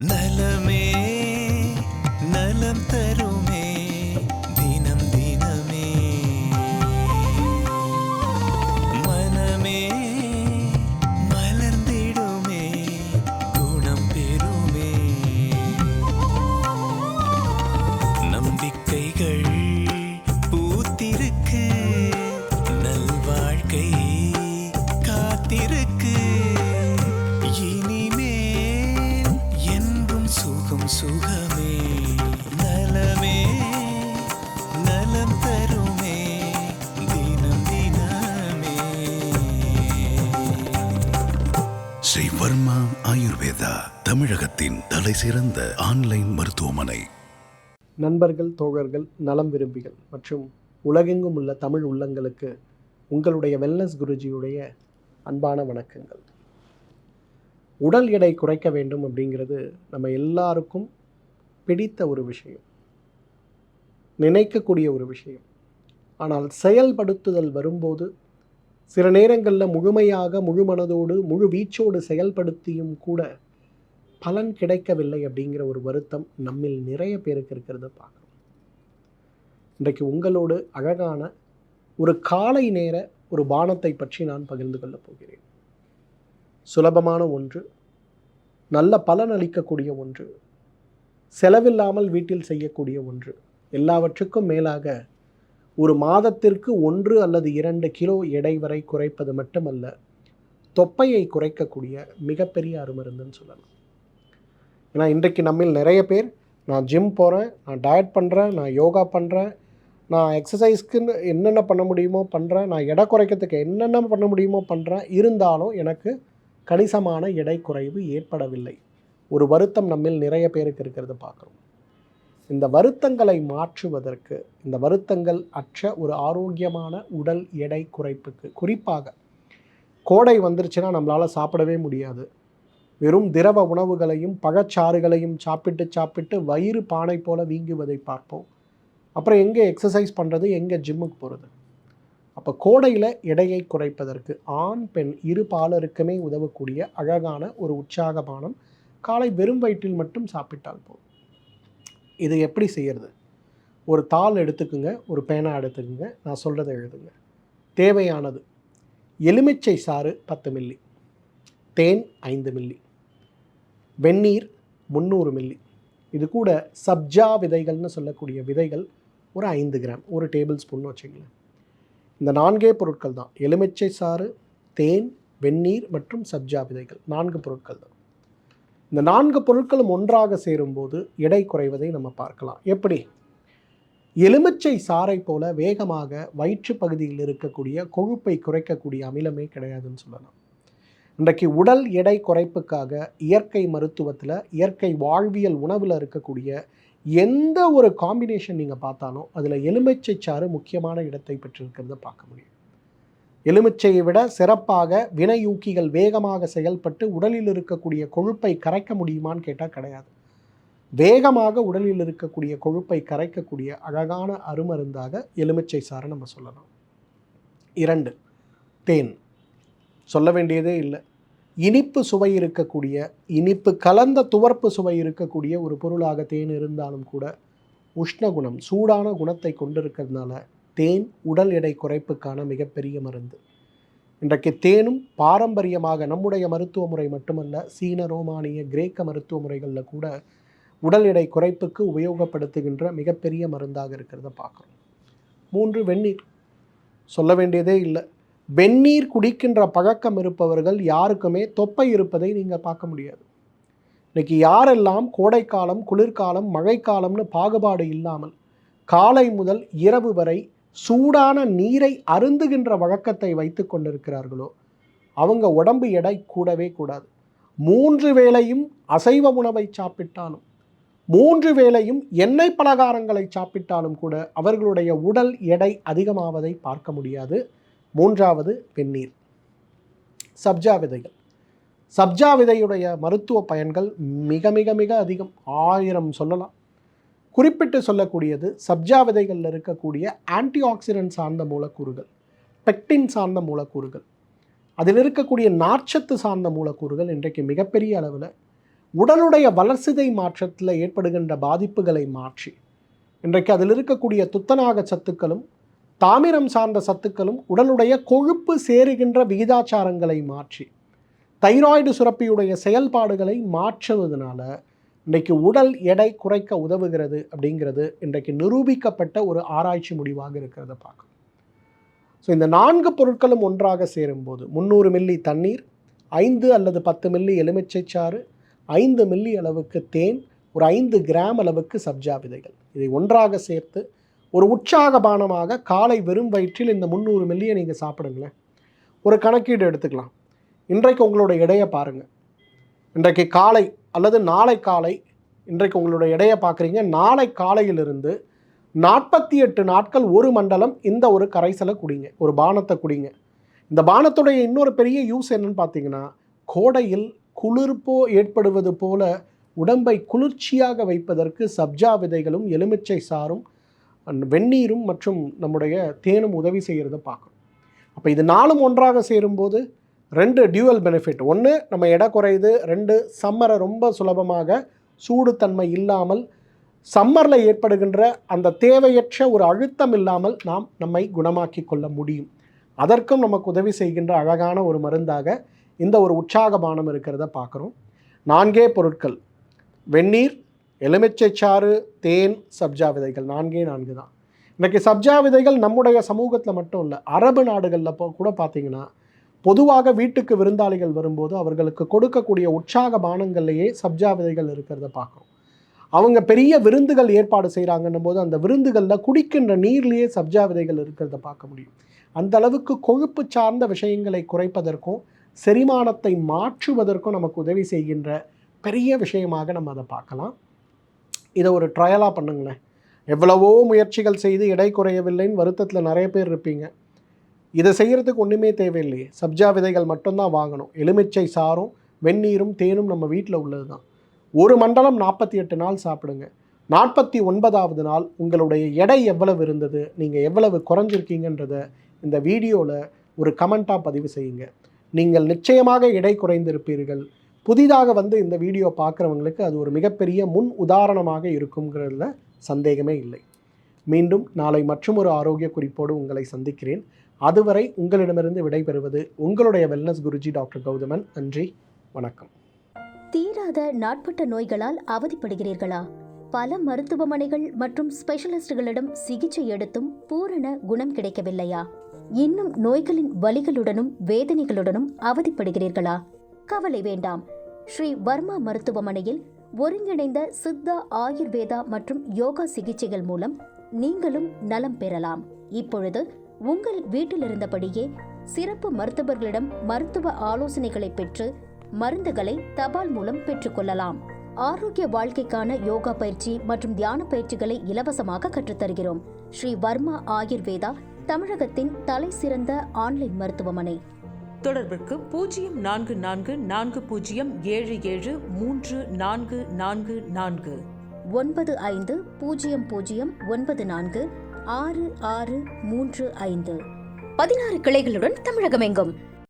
நலமே ஆயுர்வேதா தமிழகத்தின் தலை சிறந்த ஆன்லைன் மருத்துவமனை. நண்பர்கள் தோழர்கள் நலம் விரும்பிகள் மற்றும் உலகெங்கும் உள்ள தமிழ் உள்ளங்களுக்கு உங்களுடைய வெல்னஸ் குருஜியுடைய அன்பான வணக்கங்கள். உடல் எடை குறைக்க வேண்டும் அப்படிங்கிறது நம்ம எல்லாருக்கும் பிடித்த ஒரு விஷயம். நினைக்கக்கூடிய ஒரு விஷயம். ஆனால் செயல்படுத்துதல் வரும்போது சில நேரங்களில் முழுமையாக முழு மனதோடு முழு வீச்சோடு செயல்படுத்தியும் கூட பலன் கிடைக்கவில்லை அப்படிங்கிற ஒரு வருத்தம் நம்மில் நிறைய பேருக்கு இருக்கிறத பார்க்குறோம். இன்றைக்கு உங்களோடு அழகான ஒரு காலை நேர ஒரு பானத்தை பற்றி நான் பகிர்ந்து கொள்ளப் போகிறேன். சுலபமான ஒன்று நல்ல பலன் அளிக்கக்கூடிய ஒன்று செலவில்லாமல் வீட்டில் செய்யக்கூடிய ஒன்று எல்லாவற்றுக்கும் மேலாக ஒரு மாதத்திற்கு ஒன்று அல்லது இரண்டு கிலோ எடை வரை குறைப்பது மட்டுமல்ல தொப்பையை குறைக்கக்கூடிய மிகப்பெரிய அருமருந்துன்னு சொல்லலாம். ஏன்னா இன்றைக்கு நம்மில் நிறைய பேர் நான் ஜிம் போகிறேன் நான் டயட் பண்ணுறேன் நான் யோகா பண்ணுறேன் நான் எக்ஸசைஸ்க்குன்னு என்னென்ன பண்ண முடியுமோ பண்ணுறேன் நான் எடை குறைக்கிறதுக்கு என்னென்ன பண்ண முடியுமோ பண்ணுறேன் இருந்தாலும் எனக்கு கணிசமான எடை குறைவு ஏற்படவில்லை. ஒரு வருத்தம் நம்மில் நிறைய பேருக்கு இருக்கிறத பார்க்குறோம். இந்த வருத்தங்களை மாற்றுவதற்கு இந்த வருத்தங்கள் அற்ற ஒரு ஆரோக்கியமான உடல் எடை குறைப்புக்கு குறிப்பாக கோடை வந்துருச்சுன்னா நம்மளால் சாப்பிடவே முடியாது. வெறும் திரவ உணவுகளையும் பழச்சாறுகளையும் சாப்பிட்டு சாப்பிட்டு வயிறு பானை போல வீங்குவதை பார்ப்போம். அப்புறம் எங்கே எக்ஸசைஸ் பண்ணுறது எங்கே ஜிம்முக்கு போகிறது அப்போ கோடையில் எடையை குறைப்பதற்கு ஆண் பெண் இரு பாலருக்குமே உதவக்கூடிய அழகான ஒரு உற்சாகமானம் காலை வெறும் வயிற்றில் மட்டும் சாப்பிட்டால் போதும். இது எப்படி செய்கிறது ஒரு தாள் எடுத்துக்குங்க ஒரு பேனா எடுத்துக்குங்க நான் சொல்கிறத எழுதுங்க. தேவையானது. எலுமிச்சை சாறு பத்து மில்லி தேன் ஐந்து மில்லி வெந்நீர் முந்நூறு மில்லி இது கூட சப்ஜா விதைகள்னு சொல்லக்கூடிய விதைகள் ஒரு ஐந்து கிராம் ஒரு டேபிள் ஸ்பூன் வச்சுங்களேன் இந்த நான்கே பொருட்கள் தான். எலுமிச்சை சாறு தேன் வெந்நீர் மற்றும் சப்ஜா விதைகள். நான்கு பொருட்கள் தான். இந்த நான்கு பொருட்களும் ஒன்றாக சேரும்போது எடை குறைவதை நம்ம பார்க்கலாம். எப்படி? எலுமிச்சை சாறை போல வேகமாக வயிற்று பகுதியில் இருக்கக்கூடிய கொழுப்பை குறைக்கக்கூடிய அமிலமே கிடையாதுன்னு சொல்லலாம். இன்றைக்கு உடல் எடை குறைப்புக்காக இயற்கை மருத்துவத்தில் இயற்கை வாழ்வியல் உணவில் இருக்கக்கூடிய எந்த ஒரு காம்பினேஷன் நீங்கள் பார்த்தாலும் அதில் எலுமிச்சை சாறு முக்கியமான இடத்தை பெற்றிருக்கிறத பார்க்க முடியும். எலுமிச்சையை விட சிறப்பாக வினையூக்கிகள் வேகமாக செயல்பட்டு உடலில் இருக்கக்கூடிய கொழுப்பை கரைக்க முடியுமான்னு கேட்டால் கிடையாது. வேகமாக உடலில் இருக்கக்கூடிய கொழுப்பை கரைக்கக்கூடிய அழகான அருமருந்தாக எலுமிச்சை சாரை நம்ம சொல்லலாம். இரண்டு தேன். சொல்ல வேண்டியதே இல்லை. இனிப்பு சுவை இருக்கக்கூடிய இனிப்பு கலந்த துவர்ப்பு சுவை இருக்கக்கூடிய ஒரு பொருளாக தேன் இருந்தாலும் கூட உஷ்ணகுணம் சூடான குணத்தை கொண்டிருக்கிறதுனால தேன் உடல் எடை குறைப்புக்கான மிகப்பெரிய மருந்து. இன்றைக்கு தேனும் பாரம்பரியமாக நம்முடைய மருத்துவ முறை மட்டுமல்ல சீன ரோமானிய கிரேக்க மருத்துவ முறைகளில் கூட உடல் எடை குறைப்புக்கு உபயோகப்படுத்துகின்ற மிகப்பெரிய மருந்தாக இருக்கிறத பார்க்குறோம். மூன்று வெந்நீர். சொல்ல வேண்டியதே இல்லை. வெந்நீர் குடிக்கின்ற பழக்கம் இருப்பவர்கள் யாருக்குமே தொப்பை இருப்பதை நீங்கள் பார்க்க முடியாது. இன்றைக்கி யாரெல்லாம் கோடைக்காலம் குளிர்காலம் மழைக்காலம்னு பாகுபாடு இல்லாமல் காலை முதல் இரவு வரை சூடான நீரை அருந்துகின்ற வழக்கத்தை வைத்து கொண்டிருக்கிறார்களோ அவங்க உடம்பு எடை கூடவே கூடாது. மூன்று வேளையும் அசைவ உணவை சாப்பிட்டாலும் மூன்று வேளையும் எண்ணெய் பலகாரங்களை சாப்பிட்டாலும் கூட அவர்களுடைய உடல் எடை அதிகமாவதை பார்க்க முடியாது. மூன்றாவது வெந்நீர். சப்ஜா விதைகள். சப்ஜா விதையுடைய மருத்துவ பயன்கள் மிக மிக மிக அதிகம். ஆயிரம் சொல்லலாம். குறிப்பிட்டு சொல்லக்கூடியது சப்ஜா விதைகளில் இருக்கக்கூடிய ஆன்டி ஆக்சிடென்ட் சார்ந்த மூலக்கூறுகள் பெக்டின் சார்ந்த மூலக்கூறுகள். அதில் இருக்கக்கூடிய நார்ச்சத்து சார்ந்த மூலக்கூறுகள் இன்றைக்கு மிகப்பெரிய அளவில் உடலுடைய வளர்சிதை மாற்றத்தில் ஏற்படுகின்ற பாதிப்புகளை மாற்றி இன்றைக்கு அதில் இருக்கக்கூடிய துத்தநாக சத்துக்களும் தாமிரம் சார்ந்த சத்துக்களும் உடலுடைய கொழுப்பு சேருகின்ற விகிதாச்சாரங்களை மாற்றி தைராய்டு சுரப்பியுடைய செயல்பாடுகளை மாற்றுவதனால இன்றைக்கு உடல் எடை குறைக்க உதவுகிறது அப்படிங்கிறது இன்றைக்கு நிரூபிக்கப்பட்ட ஒரு ஆராய்ச்சி முடிவாக இருக்கிறத பார்க்கும் ஸோ இந்த நான்கு பொருட்களும் ஒன்றாக சேரும்போது முந்நூறு மில்லி தண்ணீர் ஐந்து அல்லது பத்து மில்லி எலுமிச்சைச்சாறு ஐந்து மில்லி அளவுக்கு தேன் ஒரு ஐந்து கிராம் அளவுக்கு சப்ஜா விதைகள். இதை ஒன்றாக சேர்த்து ஒரு உற்சாக பானமாக காலை வெறும் வயிற்றில் இந்த முந்நூறு மில்லியை நீங்கள் சாப்பிடுங்களேன். ஒரு கணக்கீடு எடுத்துக்கலாம். இன்றைக்கு உங்களோட எடையை பாருங்கள் இன்றைக்கு காலை அல்லது நாளை காலை இன்றைக்கு உங்களோட எடையை பார்க்குறீங்க. நாளை காலையிலிருந்து நாற்பத்தி எட்டு நாட்கள் ஒரு மண்டலம் இந்த ஒரு கரைசலை குடிங்க ஒரு பானத்தை குடிங்க. இந்த பானத்துடைய இன்னொரு பெரிய யூஸ் என்னன்னு பார்த்தீங்கன்னா கோடையில் குளிர்ப்போ ஏற்படுவது போல உடம்பை குளிர்ச்சியாக வைப்பதற்கு சப்ஜா விதைகளும் எலுமிச்சை சாறும் வெந்நீரும் மற்றும் நம்முடைய தேனும் உதவி செய்கிறத பார்க்கணும். அப்போ இது நாளும் ஒன்றாக சேரும்போது ரெண்டு டியூவல் பெனிஃபிட் ஒன்று நம்ம எடை குறையுது. ரெண்டு சம்மரை ரொம்ப சுலபமாக சூடுத்தன்மை இல்லாமல் சம்மரில் ஏற்படுகின்ற அந்த தேவையற்ற ஒரு அழுத்தம் இல்லாமல் நாம் நம்மை குணமாக்கி கொள்ள முடியும். அதற்கும் நமக்கு உதவி செய்கின்ற அழகான ஒரு மருந்தாக இந்த ஒரு உற்சாக பானம் இருக்கிறத பார்க்குறோம். நான்கே பொருட்கள். வெந்நீர் எலுமிச்சைச்சாறு தேன் சப்ஜா விதைகள். நான்கே நான்கு தான். இன்றைக்கி சப்ஜா விதைகள் நம்முடைய சமூகத்தில் மட்டும் இல்லை அரபு நாடுகளில் கூட பார்த்திங்கன்னா பொதுவாக வீட்டுக்கு விருந்தாளிகள் வரும்போது அவர்களுக்கு கொடுக்கக்கூடிய உற்சாக பானங்கள்லேயே சப்ஜா விதைகள் இருக்கிறத பார்க்குறோம். அவங்க பெரிய விருந்துகள் ஏற்பாடு செய்கிறாங்கன்னும் போது அந்த விருந்துகளில் குடிக்கின்ற நீர்லேயே சப்ஜா விதைகள் இருக்கிறத பார்க்க முடியும். அந்த அளவுக்கு கொழுப்பு சார்ந்த விஷயங்களை குறைப்பதற்கும் செரிமானத்தை மாற்றுவதற்கும் நமக்கு உதவி செய்கின்ற பெரிய விஷயமாக நம்ம அதை பார்க்கலாம். இதை ஒரு ட்ரையலாக பண்ணுங்களேன். எவ்வளவோ முயற்சிகள் செய்து எடை குறையவில்லைன்னு வருத்தத்தில் நிறைய பேர் இருப்பீங்க. இதை செய்கிறதுக்கு ஒன்றுமே தேவையில்லையே. சப்ஜா விதைகள் மட்டும்தான் வாங்கணும். எலுமிச்சை சாரும் வெந்நீரும் தேனும் நம்ம வீட்டில் உள்ளது தான் ஒரு மண்டலம் நாற்பத்தி எட்டு நாள் சாப்பிடுங்க. நாற்பத்தி ஒன்பதாவது நாள் உங்களுடைய எடை எவ்வளவு இருந்தது நீங்கள் எவ்வளவு குறைஞ்சிருக்கீங்கன்றத இந்த வீடியோவில் ஒரு கமெண்ட்டாக பதிவு செய்யுங்க. நீங்கள் நிச்சயமாக எடை குறைந்திருப்பீர்கள். புதிதாக வந்து இந்த வீடியோ பார்க்குறவங்களுக்கு அது ஒரு மிகப்பெரிய முன் உதாரணமாக இருக்குங்கிறதுல சந்தேகமே இல்லை. மீண்டும் நாளை மற்றும் ஒரு ஆரோக்கிய குறிப்போடு உங்களை சந்திக்கிறேன். அதுவரை உங்களிடமிருந்து விடைபெறுவது உங்களுடைய வெல்னஸ் குருஜி டாக்டர் கௌதமன். நன்றி வணக்கம். தீராத நாட்பட்ட நோய்களால் அவதிப்படுகிறீர்களா? பல மருத்துவமனைகள் மற்றும் ஸ்பெஷலிஸ்டுகளிடம் சிகிச்சை எடுத்தும் பூரண குணம் கிடைக்கவில்லையா? இன்னும் நோய்களின் வலிகளுடனும் வேதனைகளுடனும் அவதிப்படுகிறீர்களா? கவலை வேண்டாம். ஸ்ரீ வர்மா மருத்துவமனையில் ஒருங்கிணைந்த சித்தா ஆயுர்வேதா மற்றும் யோகா சிகிச்சைகள் மூலம் நீங்களும் நலம் பெறலாம். இப்பொழுது உங்கள் வீட்டிலிருந்தபடியே சிறப்பு மருத்துவர்களிடம் மருத்துவ ஆலோசனைகளை பெற்று மருந்துகளை தபால் மூலம் பெற்றுக்கொள்ளலாம். ஆரோக்கிய வாழ்க்கைக்கான யோகா பயிற்சி மற்றும் தியான பயிற்சிகளை இலவசமாக கற்றுத்தருகிறோம். ஸ்ரீ வர்மா ஆயுர்வேதா தமிழகத்தின் தலை சிறந்த ஆன்லைன் மருத்துவமனை. தொடர்பிற்கு பூஜ்ஜியம் நான்கு நான்கு நான்கு பூஜ்ஜியம் ஏழு ஏழு மூன்று நான்கு நான்கு நான்கு. ஒன்பது ஐந்து பூஜ்ஜியம் பூஜ்ஜியம் ஒன்பது நான்கு ஆறு ஆறு மூன்று ஐந்து. பதினாறு கிளைகளுடன் தமிழகம் எங்கும்